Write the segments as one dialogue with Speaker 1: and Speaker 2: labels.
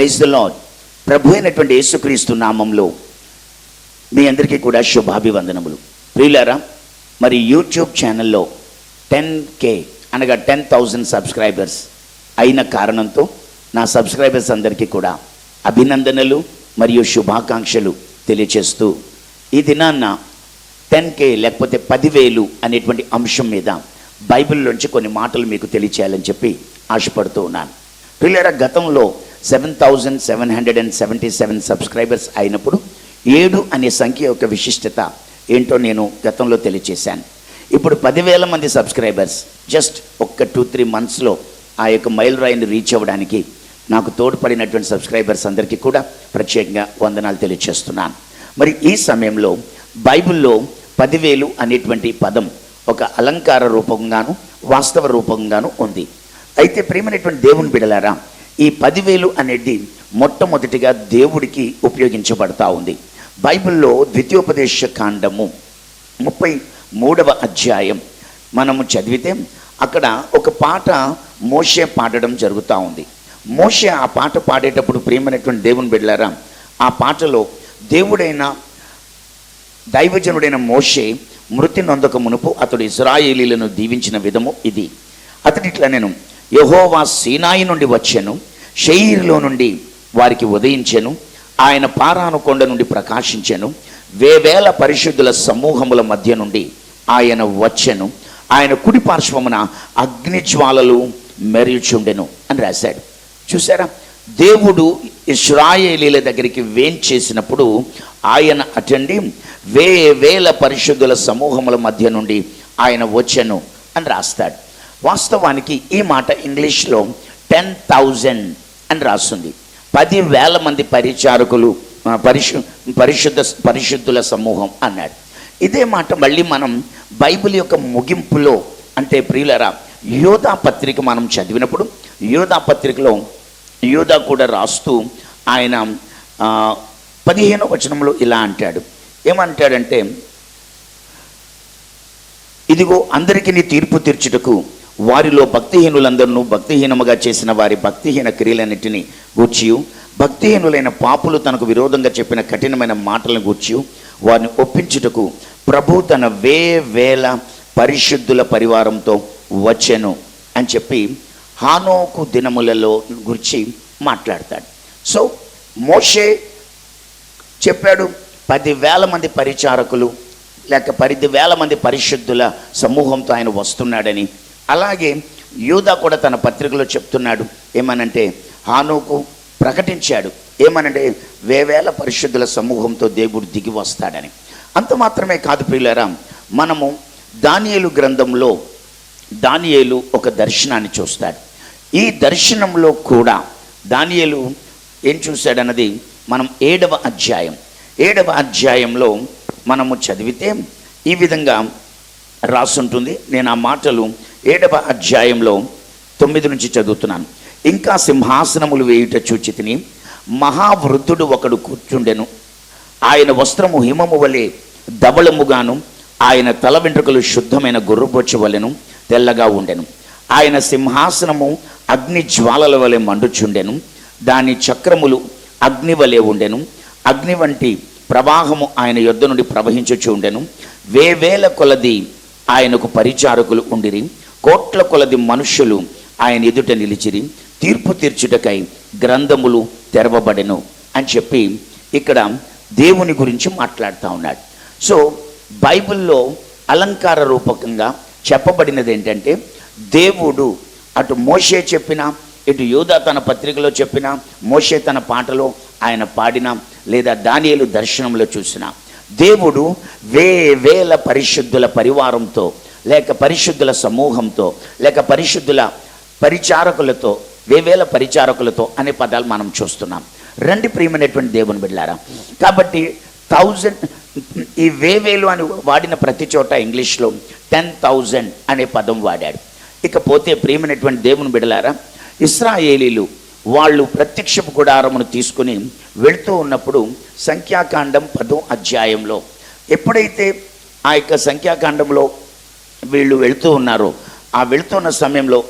Speaker 1: Praise the lord ప్రభు అయినటువంటి యేసుక్రీస్తు నామంలో మీ అందరికీ కూడా శుభాభివందనములు. ప్రియులారా మరి యూట్యూబ్ ఛానల్లో టెన్ కే అనగా టెన్ థౌజండ్ సబ్స్క్రైబర్స్ అయిన కారణంతో నా సబ్స్క్రైబర్స్ అందరికీ కూడా అభినందనలు మరియు శుభాకాంక్షలు తెలియచేస్తూ ఈ దినాన్న టెన్ కే లేకపోతే పదివేలు అనేటువంటి అంశం మీద బైబిల్లోంచి కొన్ని మాటలు మీకు తెలియచేయాలని చెప్పి ఆశపడుతూ ఉన్నాను. పిల్లల గతంలో seven thousand seven hundred and seventy seven subscribers అయినప్పుడు ఏడు అనే సంఖ్య యొక్క విశిష్టత ఏంటో నేను గతంలో తెలియచేశాను. ఇప్పుడు పదివేల మంది సబ్స్క్రైబర్స్ జస్ట్ ఒక్క టూ త్రీ మంత్స్లో ఆ యొక్క మైల్ రాయిని రీచ్ అవ్వడానికి నాకు తోడ్పడినటువంటి సబ్స్క్రైబర్స్ అందరికీ కూడా ప్రత్యేకంగా వందనాలు తెలియచేస్తున్నాను. మరి ఈ సమయంలో బైబిల్లో పదివేలు అనేటువంటి పదం ఒక అలంకార రూపంగాను వాస్తవ రూపంగాను ఉంది. అయితే ప్రేమైనటువంటి దేవుని బిడలారా ఈ పదివేలు అనేది మొట్టమొదటిగా దేవుడికి ఉపయోగించబడతా ఉంది. బైబిల్లో ద్వితీయోపదేశ కాండము ముప్పై మూడవ అధ్యాయం మనము చదివితే అక్కడ ఒక పాట మోషే పాడడం జరుగుతూ ఉంది. మోషే ఆ పాట పాడేటప్పుడు ప్రేమైనటువంటి దేవుని బిడ్డారా ఆ పాటలో దేవుడైన దైవజనుడైన మోషే మృతి నొందక మునుపు అతడు ఇజ్రాయేలీలను దీవించిన విధము ఇది. అతడిట్లా నేను యహోవా సీనాయి నుండి వచ్చాను. షెయిర్లో నుండి వారికి ఉదయించెను. ఆయన పారాను కొండ నుండి ప్రకాశించాను. వేవేల పరిశుద్ధుల సమూహముల మధ్య నుండి ఆయన వచ్చెను. ఆయన కుడి పార్శ్వమున అగ్నిజ్వాలలు మెరుచుండెను అని రాశాడు. చూసారా దేవుడు ఇస్రాయేలీల దగ్గరికి వేంచేసినప్పుడు ఆయన అటండి వే వేల పరిశుద్ధుల సమూహముల మధ్య నుండి ఆయన వచ్చెను అని రాస్తాడు. వాస్తవానికి ఈ మాట ఇంగ్లీష్లో టెన్ థౌజండ్ అని రాస్తుంది. పదివేల మంది పరిచారకులు పరిశు పరిశుద్ధ పరిశుద్ధుల సమూహం అన్నాడు. ఇదే మాట మళ్ళీ మనం బైబిల్ యొక్క ముగింపులో అంటే ప్రియులరా యోధా పత్రిక మనం చదివినప్పుడు యోధా పత్రికలో యోధా కూడా రాస్తూ ఆయన పదిహేను వచనంలో ఇలా అంటాడు. ఏమంటాడంటే ఇదిగో అందరికీ నీ తీర్పు తీర్చుటకు వారిలో భక్తిహీనులందరినూ భక్తిహీనముగా చేసిన వారి భక్తిహీన క్రియలన్నిటినీ గూర్చియు. భక్తిహీనులైన పాపులు తనకు విరోధంగా చెప్పిన కఠినమైన మాటలను గూర్చి వారిని ఒప్పించుటకు ప్రభు తన వే వేల పరిశుద్ధుల పరివారంతో వచ్చెను అని చెప్పి హానోకు దినములలో గురించి మాట్లాడతాడు. సో మోషే చెప్పాడు పదివేల మంది పరిచారకులు లేక పది వేల మంది పరిశుద్ధుల సమూహంతో ఆయన వస్తున్నాడని అలాగే యూదా కూడా తన పత్రికలో చెప్తున్నాడు ఏమనంటే హానుకు ప్రకటించాడు ఏమనంటే వేవేల పరిశుద్ధుల సమూహంతో దేవుడు దిగి వస్తాడని. అంత మాత్రమే కాదు ప్రియులరా మనము దానియేలు గ్రంథంలో దానియేలు ఒక దర్శనాన్ని చూస్తాడు. ఈ దర్శనంలో కూడా దానియేలు ఏం చూశాడన్నది మనం ఏడవ అధ్యాయం. ఏడవ అధ్యాయంలో మనము చదివితే ఈ విధంగా రాసుంటుంది. నేను ఆ మాటలు ఏడవ అధ్యాయంలో తొమ్మిది నుంచి చదువుతున్నాను. ఇంకా సింహాసనములు వేయుట చూచితిని మహావృద్ధుడు ఒకడు కూర్చుండెను. ఆయన వస్త్రము హిమము వలె దబళముగాను ఆయన తల వెంట్రుకలు శుద్ధమైన గుర్రబొచ్చు వలెను తెల్లగా ఉండెను. ఆయన సింహాసనము అగ్ని జ్వాలల వలె మండుచుండెను. దాని చక్రములు అగ్ని వలె ఉండెను. అగ్ని వంటి ప్రవాహము ఆయన యొద్ద నుండి ప్రవహించుచుండెను వేవేల కొలది ఆయనకు పరిచారకులు ఉండిరి. కోట్ల కొలది మనుష్యులు ఆయన ఎదుట నిలిచిరి తీర్పు తీర్చుటకై గ్రంథములు తెరవబడెను అని చెప్పి ఇక్కడ దేవుని గురించి మాట్లాడుతూ ఉన్నాడు. సో బైబిల్లో అలంకార రూపకంగా చెప్పబడినది ఏంటంటే దేవుడు అటు మోషే చెప్పిన ఇటు యోధా తన పత్రికలో చెప్పిన మోషే తన పాటలో ఆయన పాడిన లేదా దానియలు దర్శనంలో చూసిన దేవుడు వే వేల పరిశుద్ధుల పరివారంతో లేక పరిశుద్ధుల సమూహంతో లేక పరిశుద్ధుల పరిచారకులతో వేవేల పరిచారకులతో అనే పదాలు మనం చూస్తున్నాం. రెండు ప్రియమైనటువంటి దేవుని బిడ్డారా కాబట్టి థౌజండ్ ఈ వేవేలు అని వాడిన ప్రతి చోట ఇంగ్లీష్లో టెన్ థౌజండ్ అనే పదం వాడాడు. ఇకపోతే ప్రియమైనటువంటి దేవుని బిడలారా ఇస్రాయేలీలు వాళ్ళు ప్రత్యక్షపు గుడారమును తీసుకుని వెళుతూ ఉన్నప్పుడు సంఖ్యాకాండం పదో అధ్యాయంలో ఎప్పుడైతే ఆ యొక్క సంఖ్యాకాండంలో వీళ్ళు వెళుతూ ఉన్నారు. ఆ వెళుతున్న సమయంలో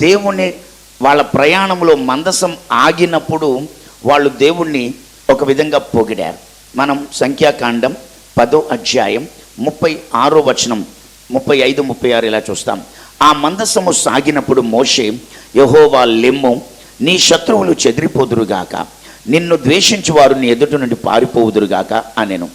Speaker 1: దేవుని వాళ్ళ ప్రయాణంలో మందసం ఆగినప్పుడు వాళ్ళు దేవుణ్ణి ఒక విధంగా పొగిడారు. మనం సంఖ్యాకాండం పదో అధ్యాయం ముప్పై ఆరో వచనం ముప్పై ఐదు ముప్పై ఆరు ఇలా చూస్తాం. ఆ మందసము సాగినప్పుడు మోషే యహోవా లెమ్ము నీ శత్రువులు చెదిరిపోదురుగాక. నిన్ను ద్వేషించి వారు నీ ఎదుటి నుండి పారిపోవుదురుగాక అనెను.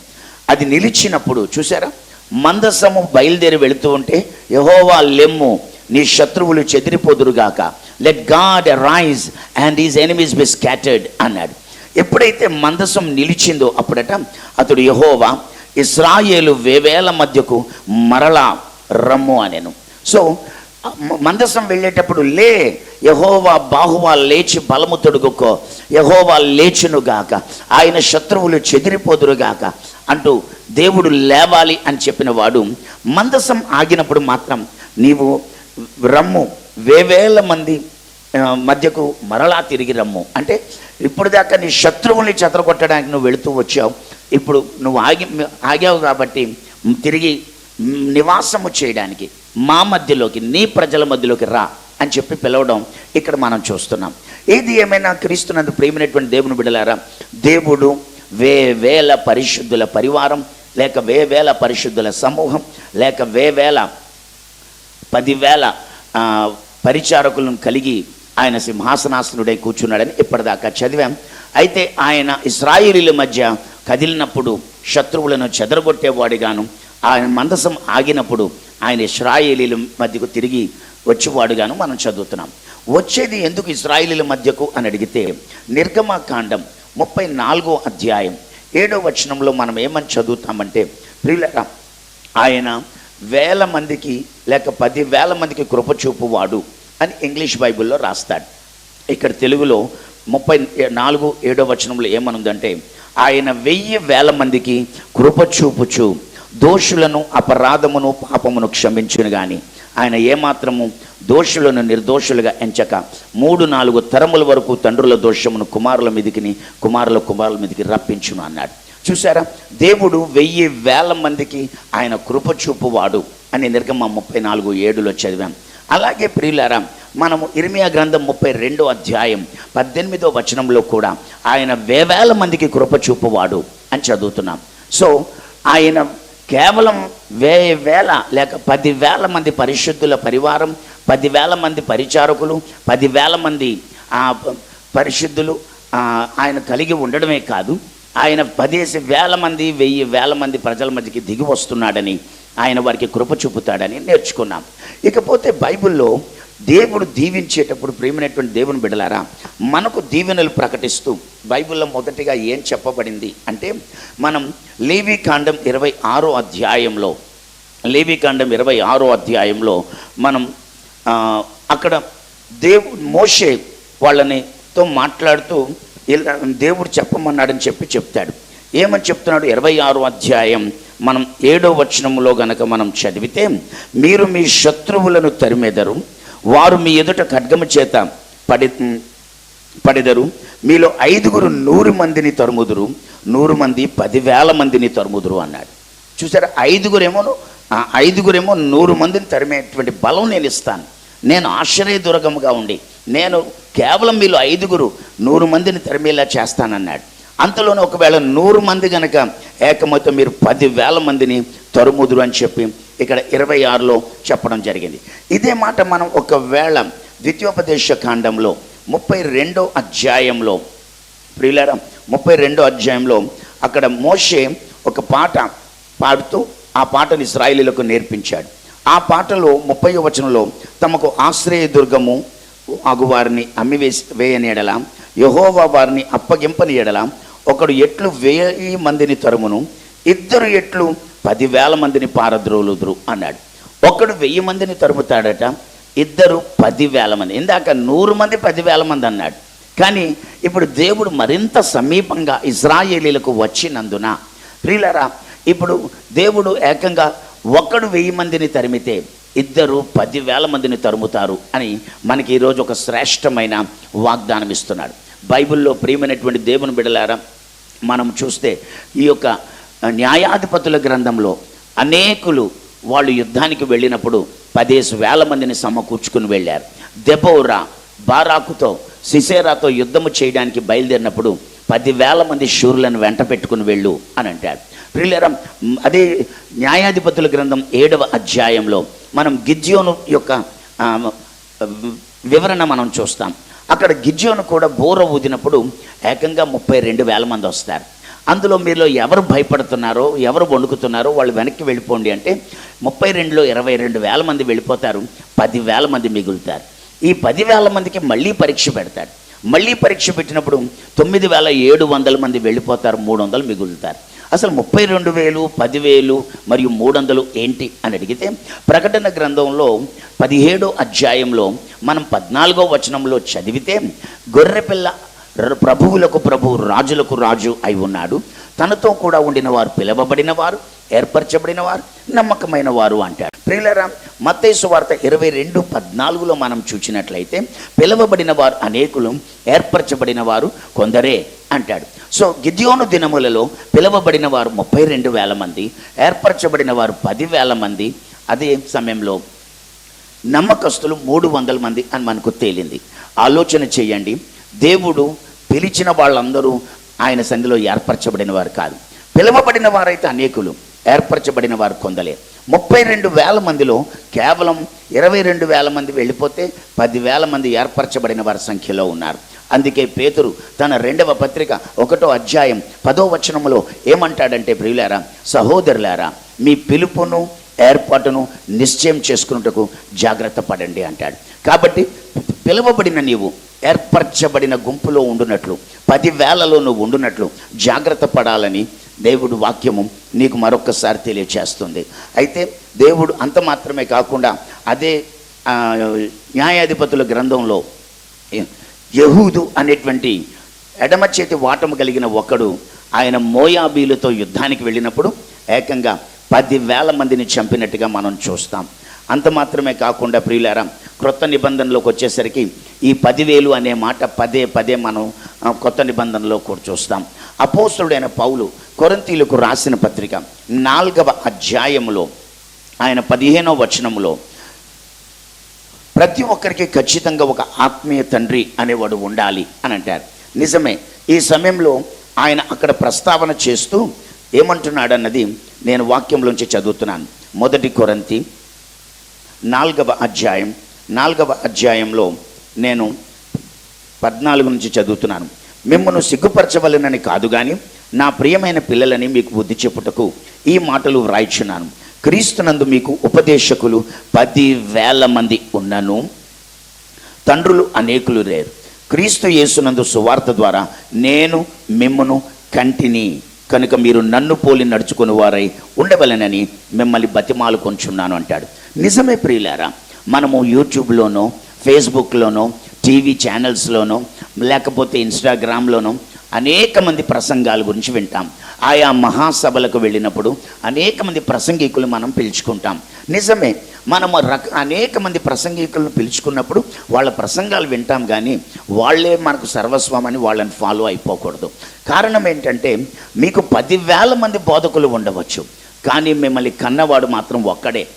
Speaker 1: అది నిలిచినప్పుడు చూసారా మందసము బయలుదేరి వెళుతూ ఉంటే యహోవా లెమ్ము నీ శత్రువులు చెదిరిపోదురుగాక. Let God rise and his enemies be scattered అన్నాడు. ఎప్పుడైతే మందసం నిలిచిందో అప్పుడట అతడు యహోవా ఇస్రాయేలు వేవేల మధ్యకు మరలా రమ్ము అనెను. సో మందసం వెళ్ళేటప్పుడు లే యహోవా బాహువా లేచి బలము తొడుగుకో యహోవా లేచునుగాక. ఆయన శత్రువులు చెదిరిపోదురుగాక. అంటూ దేవుడు లేవాలి అని చెప్పిన వాడు మందసం ఆగినప్పుడు మాత్రం నీవు రమ్ము. వేవేల మంది మధ్యకు మరలా తిరిగి రమ్ము. అంటే ఇప్పుడు దాకా నీ శత్రువుల్ని చెదరగొట్టడానికి నువ్వు వెళుతూ వచ్చావు. ఇప్పుడు నువ్వు ఆగి ఆగావు కాబట్టి తిరిగి నివాసము చేయడానికి మా మధ్యలోకి నీ ప్రజల మధ్యలోకి రా అని చెప్పి పిలవడం ఇక్కడ మనం చూస్తున్నాం. ఏది ఏమైనా క్రీస్తునందు ప్రేమైనటువంటి దేవుని బిడలారా దేవుడు వే వేల పరిశుద్ధుల పరివారం లేక వే వేల పరిశుద్ధుల సమూహం లేక వే వేల పదివేల ఆ, పరిచారకులను కలిగి ఆయన సింహాసనాసనుడై కూర్చున్నాడని ఇప్పటిదాకా చదివాం. అయితే ఆయన ఇస్రాయిలీల మధ్య కదిలినప్పుడు శత్రువులను చెదరగొట్టేవాడిగాను ఆయన మందసం ఆగినప్పుడు ఆయన ఇస్రాయేలీల మధ్యకు తిరిగి వచ్చేవాడుగాను మనం చదువుతున్నాం. వచ్చేది ఎందుకు ఇస్రాయేలీల మధ్యకు అని అడిగితే నిర్గమకాండం ముప్పై నాలుగో అధ్యాయం ఏడో వచనంలో మనం ఏమని చదువుతామంటే ప్రియులక ఆయన వేల మందికి లేక పది వేల మందికి కృపచూపువాడు అని ఇంగ్లీష్ బైబిల్లో రాస్తాడు. ఇక్కడ తెలుగులో ముప్పై నాలుగు ఏడో వచనంలో ఏమనుందంటే ఆయన వెయ్యి వేల మందికి కృప చూపుచు దోషులను అపరాధమును పాపమును క్షమించును కానీ ఆయన ఏమాత్రము దోషులను నిర్దోషులుగా ఎంచక మూడు నాలుగు తరముల వరకు తండ్రుల దోషమును కుమారుల మీదికిని కుమారుల కుమారుల మీదికి రప్పించును అన్నాడు. చూసారా దేవుడు వెయ్యి వేల మందికి ఆయన కృప చూపువాడు అని నిర్గమ ముప్పై నాలుగు ఏడులో చదివాం. అలాగే ప్రియులారా మనము ఇర్మియా గ్రంథం ముప్పై రెండో అధ్యాయం పద్దెనిమిదో వచనంలో కూడా ఆయన వేవేల మందికి కృప చూపువాడు అని చదువుతున్నాం. సో ఆయన కేవలం వేయి వేల లేక పదివేల మంది పరిశుద్ధుల పరివారం పదివేల మంది పరిచారకులు పదివేల మంది ఆ, పరిశుద్ధులు ఆయన కలిగి ఉండడమే కాదు ఆయన పదేసి వేల మంది వెయ్యి వేల మంది ప్రజల మధ్యకి దిగి వస్తున్నాడని ఆయన వారికి కృప చూపుతాడని నేర్చుకున్నాం. ఇకపోతే బైబిల్లో దేవుడు దీవించేటప్పుడు ప్రేమైనటువంటి దేవుని బిడలారా మనకు దీవెనలు ప్రకటిస్తూ బైబిల్లో మొదటిగా ఏం చెప్పబడింది అంటే మనం లేవి కాండం ఇరవై ఆరో అధ్యాయంలో లేవికాండం ఇరవై ఆరో అధ్యాయంలో మనం అక్కడ దేవు మోషే వాళ్ళని తో మాట్లాడుతూ దేవుడు చెప్పమన్నాడని చెప్పి చెప్తాడు. ఏమని చెప్తున్నాడు? ఇరవై ఆరో అధ్యాయం మనం ఏడో వచనంలో గనక మనం చదివితే మీరు మీ శత్రువులను తరిమెదరు వారు మీ ఎదుట ఖడ్గము చేత పడి పడెదరు. మీలో ఐదుగురు నూరు మందిని తరుముదురు. నూరు మంది పదివేల మందిని తరుముదురు అన్నాడు. చూసారా? ఐదుగురేమో ఐదుగురేమో నూరు మందిని తరిమేటువంటి బలం నేను ఇస్తాను. నేను ఆశ్చర్యదుర్గముగా ఉండి నేను కేవలం మీలో ఐదుగురు నూరు మందిని తరిమేలా చేస్తానన్నాడు. అంతలోనే ఒకవేళ నూరు మంది కనుక ఏకమైతే మీరు పదివేల మందిని తరుముదురు అని చెప్పి ఇక్కడ ఇరవై ఆరులో చెప్పడం జరిగింది. ఇదే మాట మనం ఒకవేళ ద్వితీయోపదేశ కాండంలో ముప్పై రెండో అధ్యాయంలో ప్రియులరా ముప్పై రెండో అధ్యాయంలో అక్కడ మోషే ఒక పాట పాడుతూ ఆ పాటను ఇస్రాయిలీలకు నేర్పించాడు. ఆ పాటలో ముప్పై వచనంలో తమకు ఆశ్రయ దుర్గము అగు వారిని అమ్మివేసి వేయని ఎడల యహోవా వారిని అప్పగింపని ఎడల ఒకడు ఎట్లు వెయ్యి మందిని తరుమును ఇద్దరు ఎట్లు పదివేల మందిని పారద్రోలుదురు అన్నాడు. ఒకడు వెయ్యి మందిని తరుముతాడట ఇద్దరు పదివేల మంది. ఇందాక నూరు మంది పదివేల మంది అన్నాడు. కానీ ఇప్పుడు దేవుడు మరింత సమీపంగా ఇజ్రాయేలీలకు వచ్చినందున ప్రియులరా ఇప్పుడు దేవుడు ఏకంగా ఒకడు వెయ్యి మందిని తరిమితే ఇద్దరు పదివేల మందిని తరుముతారు అని మనకి ఈరోజు ఒక శ్రేష్టమైన వాగ్దానం ఇస్తున్నాడు. బైబిల్లో ప్రియమైనటువంటి దేవుని బిడలారా మనం చూస్తే ఈ యొక్క న్యాయాధిపతుల గ్రంథంలో అనేకులు వాళ్ళు యుద్ధానికి వెళ్ళినప్పుడు పదేసి వేల మందిని సమకూర్చుకుని వెళ్ళారు. దెబోరా బారాకుతో సిసేరాతో యుద్ధము చేయడానికి బయలుదేరినప్పుడు పదివేల మంది శూరులను వెంట పెట్టుకుని వెళ్ళు అని అంటాడు ప్రియులరా అదే న్యాయాధిపతుల గ్రంథం ఏడవ అధ్యాయంలో మనం గిజ్యోను యొక్క వివరణ మనం చూస్తాం. అక్కడ గిజ్యోను కూడా బోర ఊదినప్పుడు ఏకంగా ముప్పై రెండు వేల మంది వస్తారు. అందులో మీలో ఎవరు భయపడుతున్నారో ఎవరు వణుకుతున్నారో వాళ్ళు వెనక్కి వెళ్ళిపోండి అంటే ముప్పై రెండులో ఇరవై రెండు వేల మంది వెళ్ళిపోతారు పదివేల మంది మిగులుతారు. ఈ పదివేల మందికి మళ్ళీ పరీక్ష పెడతాడు మళ్ళీ పరీక్ష పెట్టినప్పుడు తొమ్మిది వేల ఏడు వందల మంది వెళ్ళిపోతారు మూడు వందలు మిగులుతారు. అసలు ముప్పై రెండు వేలు పదివేలు మరియు మూడు వందలు ఏంటి అని అడిగితే ప్రకటన గ్రంథంలో పదిహేడో అధ్యాయంలో మనం పద్నాలుగో వచనంలో చదివితే గొర్రెపిల్ల ప్రభువులకు ప్రభు రాజులకు రాజు అయి ఉన్నాడు. తనతో కూడా ఉండిన వారు పిలవబడిన వారు ఏర్పరచబడిన వారు నమ్మకమైన వారు అంటాడు. ప్రియులరా మత్తేసు వార్త ఇరవై రెండు పద్నాలుగులో మనం చూసినట్లయితే పిలవబడిన వారు అనేకులు ఏర్పరచబడిన వారు కొందరే అంటాడు. సో గిద్యోను దినములలో పిలవబడిన వారు ముప్పై రెండు వేల మంది ఏర్పరచబడిన వారు పదివేల మంది అదే సమయంలో నమ్మకస్తులు మూడు వందల మంది అని మనకు తేలింది. ఆలోచన చేయండి. దేవుడు పిలిచిన వాళ్ళందరూ ఆయన సంధిలో ఏర్పరచబడిన వారు కాదు. పిలువబడిన వారైతే అనేకులు ఏర్పరచబడిన వారు కొందలే. ముప్పై రెండు వేల మందిలో కేవలం ఇరవై రెండు వేల మంది వెళ్ళిపోతే పదివేల మంది ఏర్పరచబడిన వారి సంఖ్యలో ఉన్నారు. అందుకే పేతురు తన రెండవ పత్రిక ఒకటో అధ్యాయం పదో వచనములో ఏమంటాడంటే ప్రియులారా సహోదరులారా మీ పిలుపును ఏర్పాటును నిశ్చయం చేసుకున్నటకు జాగ్రత్త పడండి అంటాడు. కాబట్టి పిలువబడిన నీవు ఏర్పరచబడిన గుంపులో ఉండునట్లు పదివేలలో నువ్వు ఉండునట్లు జాగ్రత్త పడాలని దేవుడు వాక్యము నీకు మరొకసారి తెలియచేస్తుంది. అయితే దేవుడు అంత మాత్రమే కాకుండా అదే న్యాయాధిపతుల గ్రంథంలో యహూదు అనేటువంటి ఎడమ చేతి వాటము కలిగిన ఒకడు ఆయన మోయాబీలతో యుద్ధానికి వెళ్ళినప్పుడు ఏకంగా పదివేల మందిని చంపినట్టుగా మనం చూస్తాం. అంత మాత్రమే కాకుండా ప్రియులారా క్రొత్త నిబంధనలోకి వచ్చేసరికి ఈ పదివేలు అనే మాట పదే పదే మనం కొత్త నిబంధనలో కూడా చూస్తాం. అపోస్తుడైన పౌలు కొరంతీలకు రాసిన పత్రిక నాలుగవ అధ్యాయములో ఆయన పదిహేనవ వచనములో ప్రతి ఒక్కరికి ఖచ్చితంగా ఒక ఆత్మీయ తండ్రి అనేవాడు ఉండాలి అని అంటారు. నిజమే ఈ సమయంలో ఆయన అక్కడ ప్రస్తావన చేస్తూ ఏమంటున్నాడు అన్నది నేను వాక్యంలోంచి చదువుతున్నాను. మొదటి కొరంతి నాలుగవ అధ్యాయం నాలుగవ అధ్యాయంలో నేను పద్నాలుగు నుంచి చదువుతున్నాను. మిమ్మను సిగ్గుపరచవలనని కాదు కానీ నా ప్రియమైన పిల్లలని మీకు బుద్ధి చెప్పుటకు ఈ మాటలు వ్రాయిచున్నాను. క్రీస్తునందు మీకు ఉపదేశకులు పది వేల మంది ఉన్నను. తండ్రులు అనేకులు లేరు. క్రీస్తు యేసునందు సువార్త ద్వారా నేను మిమ్మను కంటిని కనుక మీరు నన్ను పోలి నడుచుకుని వారై ఉండవలెనని మిమ్మల్ని బతిమాలు కొంచున్నాను అంటాడు. నిజమే ప్రియులారా మనము యూట్యూబ్లోనో ఫేస్బుక్లోనో టీవీ ఛానల్స్లోనో లేకపోతే ఇన్స్టాగ్రామ్లోనో అనేక మంది ప్రసంగాల గురించి వింటాం. ఆయా మహాసభలకు వెళ్ళినప్పుడు అనేక మంది ప్రసంగికులు మనం పిలుచుకుంటాం. నిజమే మనము రక అనేక మంది ప్రసంగికులను పిలుచుకున్నప్పుడు వాళ్ళ ప్రసంగాలు వింటాం కానీ వాళ్ళే మనకు సర్వస్వమని వాళ్ళని ఫాలో అయిపోకూడదు. కారణం ఏంటంటే మీకు పదివేల మంది బోధకులు ఉండవచ్చు. కానీ మిమ్మల్ని కన్నవాడు మాత్రం ఒక్కడే.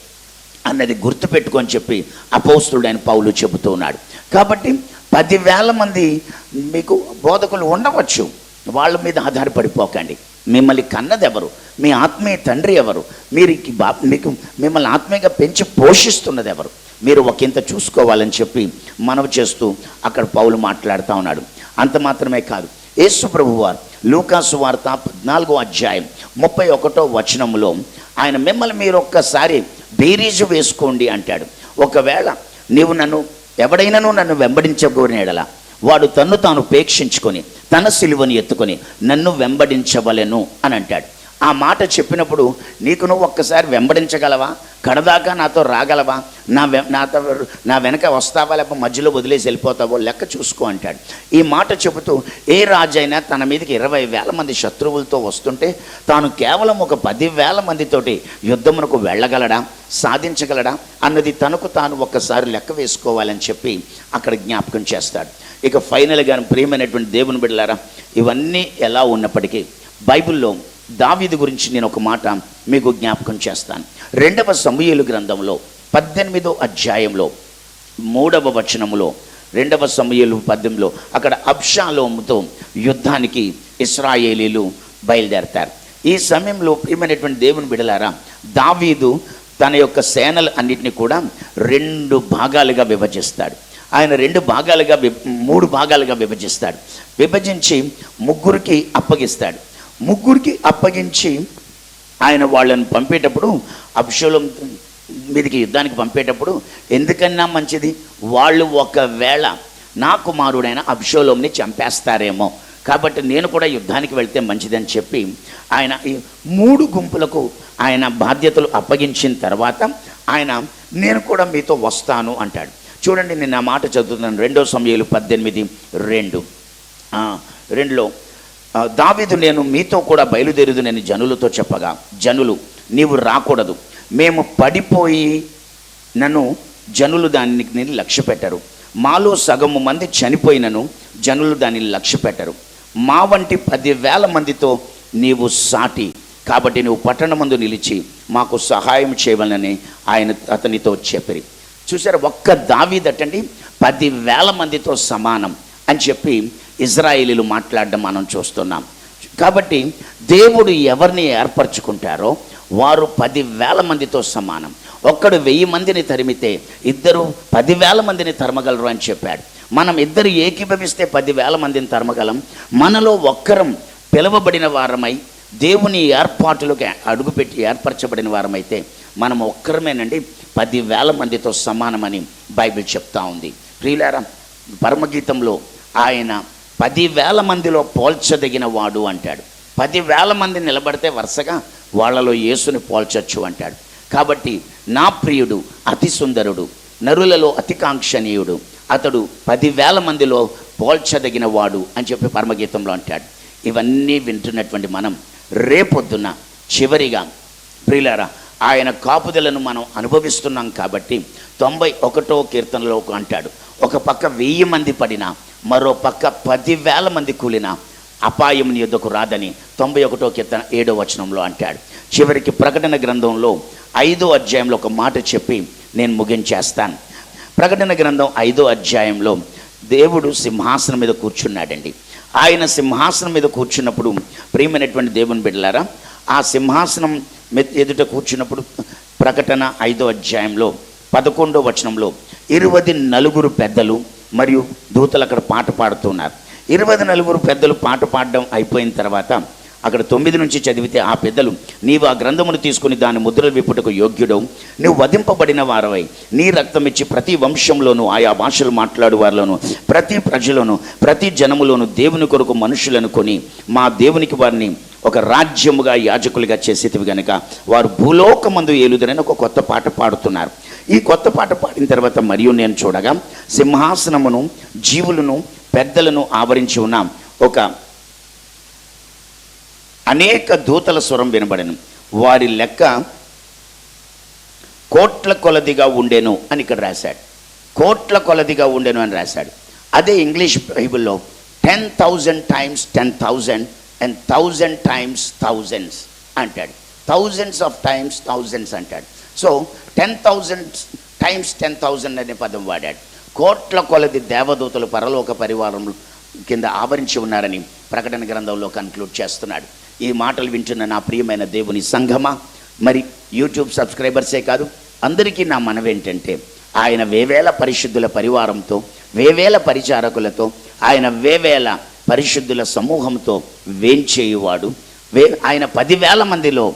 Speaker 1: అన్నది గుర్తుపెట్టుకొని చెప్పి అపోస్తుడైన పౌలు చెబుతూ ఉన్నాడు. కాబట్టి పదివేల మంది మీకు బోధకులు ఉండవచ్చు. వాళ్ళ మీద ఆధారపడిపోకండి. మిమ్మల్ని కన్నది ఎవరు? మీ ఆత్మీయ తండ్రి ఎవరు? మీరు బా మీకు మిమ్మల్ని ఆత్మీయంగా పెంచి పోషిస్తున్నది ఎవరు? మీరు ఒకంత చూసుకోవాలని చెప్పి మనవి చేస్తూ అక్కడ పౌలు మాట్లాడుతూ ఉన్నాడు. అంత మాత్రమే కాదు. యేసు ప్రభు వారు లూకాసు వార్త పద్నాలుగో అధ్యాయం ముప్పై ఒకటో వచనములో ఆయన మిమ్మల్ని మీరు ఒక్కసారి బేరీజు వేసుకోండి అంటాడు. ఒకవేళ నీవు నన్ను ఎవడైనాను నన్ను వెంబడించబోనేడలా వాడు తన్ను తాను ఉపేక్షించుకొని తన సిలువని ఎత్తుకొని నన్ను వెంబడించవలెను అని అంటాడు. ఆ మాట చెప్పినప్పుడు నీకు నువ్వు ఒక్కసారి వెంబడించగలవా? కడదాకా నాతో రాగలవా? నా వె నాతో నా వెనక వస్తావా లేకపోతే మధ్యలో వదిలేసి వెళ్ళిపోతావో లెక్క చూసుకో అంటాడు. ఈ మాట చెబుతూ ఏ రాజైనా తన మీదకి ఇరవై వేల మంది శత్రువులతో వస్తుంటే తాను కేవలం ఒక పది వేల మందితోటి యుద్ధమునకు వెళ్ళగలడా? సాధించగలడా? అన్నది తనకు తాను ఒక్కసారి లెక్క వేసుకోవాలని చెప్పి అక్కడ జ్ఞాపకం చేస్తాడు. ఇక ఫైనల్గా ప్రియమైనటువంటి దేవుని బిడ్డలారా ఇవన్నీ ఎలా ఉన్నప్పటికీ బైబిల్లో దావీదు గురించి నేను ఒక మాట మీకు జ్ఞాపకం చేస్తాను. రెండవ సమూహలు గ్రంథంలో పద్దెనిమిదో అధ్యాయంలో మూడవ వచనములో రెండవ సమయలు పద్యంలో అక్కడ అబ్షాలోముతో యుద్ధానికి ఇస్రాయేలీలు బయలుదేరతారు. ఈ సమయంలో ప్రియమైనటువంటి దేవుని బిడలారా దావీదు తన యొక్క సేనలు అన్నిటిని కూడా రెండు భాగాలుగా విభజిస్తాడు. ఆయన రెండు భాగాలుగా విభ- మూడు భాగాలుగా విభజిస్తాడు. విభజించి ముగ్గురికి అప్పగిస్తాడు. ముగ్గురికి అప్పగించి ఆయన వాళ్ళని పంపేటప్పుడు అభిషేలం మీదకి యుద్ధానికి పంపేటప్పుడు ఎందుకన్నా మంచిది? వాళ్ళు ఒకవేళ నా కుమారుడైన అభిషోలోమ్ని చంపేస్తారేమో. కాబట్టి నేను కూడా యుద్ధానికి వెళ్తే మంచిదని చెప్పి ఆయన ఈ మూడు గుంపులకు ఆయన బాధ్యతలు అప్పగించిన తర్వాత ఆయన నేను కూడా మీతో వస్తాను అంటాడు. చూడండి నేను ఆ మాట చదువుతున్నాను. రెండో సమయాలు పద్దెనిమిది రెండు. రెండులో దావిదు నేను మీతో కూడా బయలుదేరుదు నేను జనులతో చెప్పగా జనులు నీవు రాకూడదు. మేము పడిపోయి నన్ను జనులు దానికి లక్ష్య పెట్టరు. మాలో సగము మంది చనిపోయినను జనులు దానిని లక్ష్య పెట్టరు. మా వంటి పదివేల మందితో నీవు సాటి కాబట్టి నువ్వు పట్టణమందు నిలిచి మాకు సహాయం చేయవలనని ఆయన అతనితో చెప్పిరి. చూసారు ఒక్క దావీదటండి పదివేల మందితో సమానం అని చెప్పి ఇజ్రాయేలీలు మాట్లాడడం మనం చూస్తున్నాం. కాబట్టి దేవుడు ఎవరిని ఏర్పరచుకుంటారో వారు పదివేల మందితో సమానం. ఒక్కడు వెయ్యి మందిని తరిమితే ఇద్దరు పదివేల మందిని తరమగలరు అని చెప్పాడు. మనం ఇద్దరు ఏకీభవిస్తే పదివేల మందిని తరమగలం. మనలో ఒక్కరం పిలువబడిన వారమై దేవుని ఏర్పాటులకు అడుగుపెట్టి ఏర్పరచబడిన వారమైతే మనం ఒక్కరమేనండి పదివేల మందితో సమానమని బైబిల్ చెప్తా ఉంది. ప్రియులారా పరమగీతంలో ఆయన పదివేల మందిలో పోల్చదగిన వాడు అంటాడు. పదివేల మంది నిలబడితే వరుసగా వాళ్ళలో యేసుని పోల్చొచ్చు అంటాడు. కాబట్టి నా ప్రియుడు అతి సుందరుడు నరులలో అతి కాంక్షణీయుడు అతడు పదివేల మందిలో పోల్చదగిన వాడు అని చెప్పి పరమగీతంలో అంటాడు. ఇవన్నీ వింటున్నటువంటి మనం రేపొద్దున చివరిగా ప్రియులారా ఆయన కాపుదలను మనం అనుభవిస్తున్నాం కాబట్టి తొంభై ఒకటో కీర్తనలో అంటాడు. ఒక పక్క వెయ్యి మంది పడినా మరో పక్క పదివేల మంది కూలినా అపాయం నీ యొద్దకు రాదని తొంభై ఒకటో కీర్తన ఏడో వచనంలో అంటాడు. చివరికి ప్రకటన గ్రంథంలో ఐదో అధ్యాయంలో ఒక మాట చెప్పి నేను ముగించేస్తాను. ప్రకటన గ్రంథం ఐదో అధ్యాయంలో దేవుడు సింహాసనం మీద కూర్చున్నాడండి. ఆయన సింహాసనం మీద కూర్చున్నప్పుడు ప్రియమైనటువంటి దేవుని బిడ్డలారా ఆ సింహాసనం ఎదుట కూర్చున్నప్పుడు ప్రకటన ఐదో అధ్యాయంలో పదకొండో వచనంలో ఇరువది నలుగురు పెద్దలు మరియు దూతలు అక్కడ పాట పాడుతున్నారు. ఇరవై నలుగురు పెద్దలు పాట పాడడం అయిపోయిన తర్వాత అక్కడ తొమ్మిది నుంచి చదివితే ఆ పెద్దలు నీవు ఆ గ్రంథమును తీసుకుని దాని ముద్రలు విప్పుటకు యోగ్యుడవు. నువ్వు వధింపబడిన వారవై. నీ రక్తం ఇచ్చి ప్రతి వంశంలోనూ ఆయా భాషలు మాట్లాడు వారిలోనూ ప్రతి ప్రజలను ప్రతి జనములోను దేవుని కొరకు మనుషులను కొని మా దేవునికి వారిని ఒక రాజ్యముగా యాజకులుగా చేసేటివి గనక వారు భూలోకమందు ఏలుదరని ఒక కొత్త పాట పాడుతున్నారు. ఈ కొత్త పాట పాడిన తర్వాత మరియు నేను చూడగా సింహాసనమును జీవులను పెద్దలను ఆవరించి ఉన్న. ఒక అనేక దూతల స్వరం వినబడను. వారి లెక్క కోట్ల కొలదిగా ఉండెను అని ఇక్కడ రాశాడు. కోట్ల కొలదిగా ఉండెను అని రాశాడు. అదే ఇంగ్లీష్ బైబిల్లో ten thousand times ten thousand and thousand times thousands అంటాడు. థౌజండ్స్ ఆఫ్ టైమ్స్ థౌజండ్స్ అంటాడు. So ten thousand times ten thousand అనే పదం వాడాడు. కోట్ల కొలది దేవదూతలు పరలోక పరివారం కింద ఆవరించి ఉన్నారని ప్రకటన గ్రంథంలో కన్క్లూడ్ చేస్తున్నాడు. ఈ మాటలు వింటున్న నా ప్రియమైన దేవుని సంఘమా మరి యూట్యూబ్ సబ్స్క్రైబర్సే కాదు అందరికీ నా మనవి ఏంటంటే ఆయన వేవేల పరిశుద్ధుల పరివారంతో వేవేల పరిచారకులతో ఆయన వేవేల పరిశుద్ధుల సమూహంతో వేంచేయువాడు వే ఆయన పదివేల మందిలో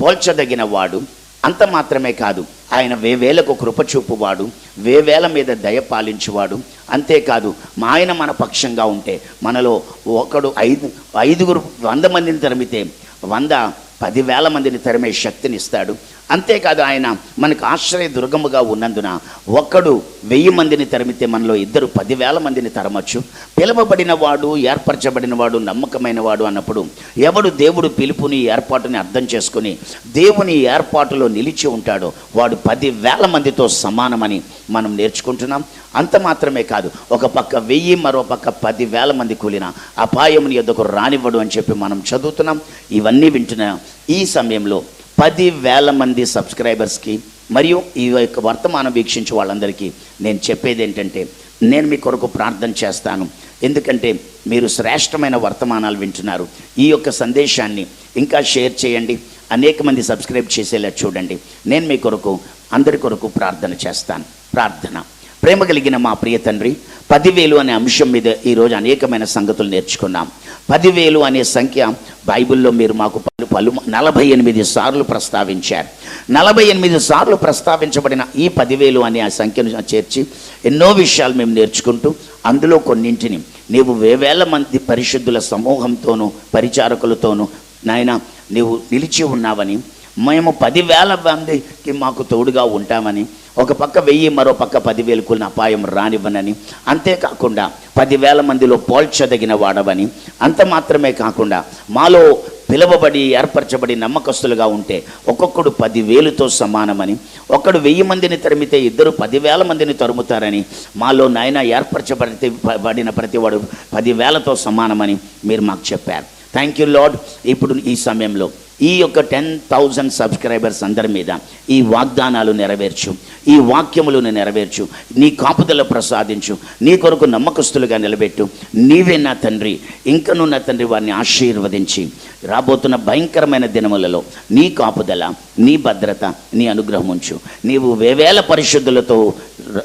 Speaker 1: పోల్చదగిన వాడు అంత మాత్రమే కాదు ఆయన వేవేలకు కృపచూపువాడు వేవేల మీద దయ పాలించువాడు. అంతేకాదు మా ఆయన మన పక్షంగా ఉంటే మనలో ఒకడు ఐదు ఐదుగురు వంద మందిని తరిమితే వంద పదివేల మందిని తరిమే శక్తిని ఇస్తాడు అంతేకాదు ఆయన మనకు ఆశ్రయ దుర్గముగా ఉన్నందున ఒక్కడు వెయ్యి మందిని తరిమితే మనలో ఇద్దరు పదివేల మందిని తరమచ్చు. పిలవబడిన వాడు ఏర్పరచబడిన వాడు నమ్మకమైన వాడు అన్నప్పుడు ఎవడు దేవుడు పిలుపుని ఏర్పాటుని అర్థం చేసుకుని దేవుని ఏర్పాటులో నిలిచి ఉంటాడో వాడు పదివేల మందితో సమానమని మనం నేర్చుకుంటున్నాం. అంత మాత్రమే కాదు. ఒక పక్క వెయ్యి మరో పక్క పదివేల మంది కూలిన అపాయముని ఎద్దకు రానివ్వడు అని చెప్పి మనం చదువుతున్నాం. ఇవన్నీ వింటున్నాం ఈ సమయంలో పది వేల మంది సబ్స్క్రైబర్స్కి మరియు ఈ యొక్క వర్తమానం వీక్షించే వాళ్ళందరికీ నేను చెప్పేది ఏంటంటే నేను మీ కొరకు ప్రార్థన చేస్తాను. ఎందుకంటే మీరు శ్రేష్టమైన వర్తమానాలు వింటున్నారు. ఈ యొక్క సందేశాన్ని ఇంకా షేర్ చేయండి. అనేక మంది సబ్స్క్రైబ్ చేసేలా చూడండి. నేను మీ కొరకు అందరి కొరకు ప్రార్థన చేస్తాను. ప్రార్థన. ప్రేమ కలిగిన మా ప్రియ తండ్రి పదివేలు అనే అంశం మీద ఈరోజు అనేకమైన సంగతులు నేర్చుకున్నాం. పదివేలు అనే సంఖ్య బైబిల్లో మీరు మాకు పలు పలు నలభై ఎనిమిది సార్లు ప్రస్తావించారు. నలభై ఎనిమిది సార్లు ప్రస్తావించబడిన ఈ పదివేలు అనే ఆ సంఖ్యను చేర్చి ఎన్నో విషయాలు మేము నేర్చుకుంటూ అందులో కొన్నింటిని నీవు వేవేల మంది పరిశుద్ధుల సమూహంతోనూ పరిచారకులతోనూ నాయన నీవు నిలిచి ఉన్నావని మేము పదివేల మందికి మాకు తోడుగా ఉంటామని ఒక పక్క వెయ్యి మరో పక్క పదివేలు కూలిన అపాయం రానివ్వనని. అంతేకాకుండా పదివేల మందిలో పోల్చదగిన వాడవని. అంత మాత్రమే కాకుండా మాలో పిలువబడి ఏర్పరచబడి నమ్మకస్తులుగా ఉంటే ఒక్కొక్కడు పదివేలుతో సమానమని. ఒక్కడు వెయ్యి మందిని తరిమితే ఇద్దరు పదివేల మందిని తరుముతారని. మాలో నాయన ఏర్పరచబడి పడిన ప్రతివాడు పదివేలతో సమానమని మీరు మాకు చెప్పారు. థ్యాంక్ యూ లాడ్ ఇప్పుడు ఈ సమయంలో ఈ యొక్క టెన్ థౌజండ్ సబ్స్క్రైబర్స్ అందరి మీద ఈ వాగ్దానాలు నెరవేర్చు ఈ వాక్యములను నెరవేర్చు నీ కాపుదల ప్రసాదించు నీ కొరకు నమ్మకస్తులుగా నిలబెట్టు. నీవే నా తండ్రి ఇంకనూ నా తండ్రి వారిని ఆశీర్వదించి. రాబోతున్న భయంకరమైన దినములలో నీ కాపుదల నీ భద్రత నీ అనుగ్రహం ఉంచు. నీవు వేవేల పరిశుద్ధులతో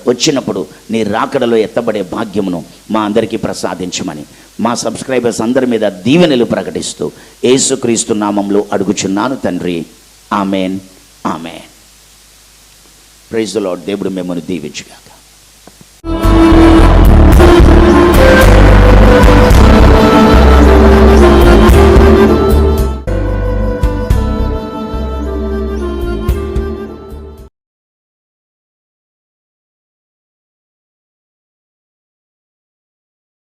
Speaker 1: వచ్చినప్పుడు నీ రాకడలో ఎత్తబడే భాగ్యమును మా అందరికీ ప్రసాదించమని మా సబ్స్క్రైబర్స్ అందరి మీద దీవెనలు ప్రకటిస్తూ యేసుక్రీస్తు నామంలో అడుగు అడుగుచున్నాను తండ్రి. ఆమెన్. ఆమెన్. ప్రైజ్ లాడ్ దేవుడు మిమ్మల్ని దీవించుగాక.